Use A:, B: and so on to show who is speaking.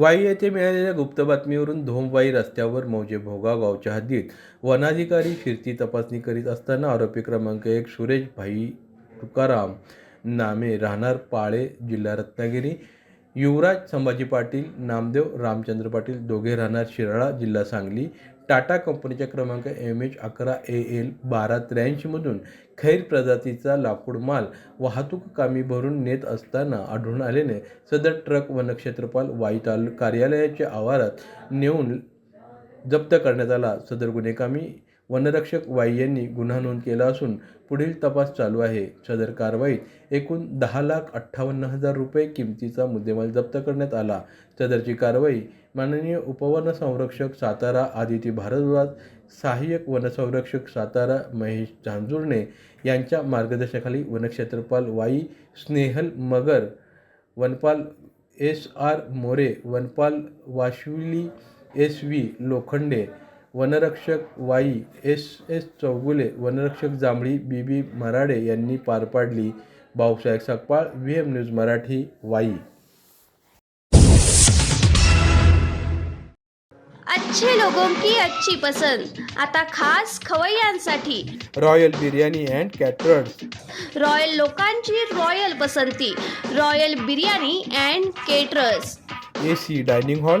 A: वाई येथे मिळालेल्या गुप्त बातमीवरून धोमवाई रस्त्यावर मौजे भोगा गावच्या हद्दीत. वनाधिकारी फिरती तपासणी करीत असताना आरोपी क्रमांक एक सुरेश भाई तुकाराम नामे राहणार पाळे जिल्हा रत्नागिरी. युवराज संभाजी पाटील नामदेव रामचंद्र पाटील दोघे राहणार शिराळा जिल्हा सांगली. टाटा कंपनीच्या क्रमांक एम एच अकरा ए एल बारा त्र्याऐंशीमधून खैर प्रजातीचा लाकूड माल वाहतूक कामी भरून नेत असताना आढळून आल्याने सदर ट्रक वनक्षेत्रपाल वाई तालु कार्यालयाच्या आवारात नेऊन जप्त करण्यात आला. सदर गुन्हेकामी वनरक्षक वाई यांनी गुन्हा नोंद केला असून पुढील तपास चालू आहे. सदर कारवाईत एकूण दहा लाख अठ्ठावन्न हजार रुपये किमतीचा मुद्देमाल जप्त करण्यात आला. सदरची कारवाई माननीय उपवन संरक्षक सातारा आदिती भारद्वाज सहाय्यक वनसंरक्षक सातारा महेश झांजुर्णे यांच्या मार्गदर्शनाखाली वनक्षेत्रपाल वाई स्नेहल मगर वनपाल एस आर मोरे वनपाल वाशिवली एस व्ही लोखंडे वनरक्षक वाई एस एस चौगुले वनरक्षक जांभळी बी बी मराडे यांनी पार पाडली. Bhausaheb Sakpal V M news Marathi Wai.
B: अच्छे लोगों की अच्छी पसंद. आता खास खवय्यांसाठी
A: royal biryani and caterers.
B: Royal लोकांची रॉयल पसंती. Royal biryani and caterers.
A: A C dining hall.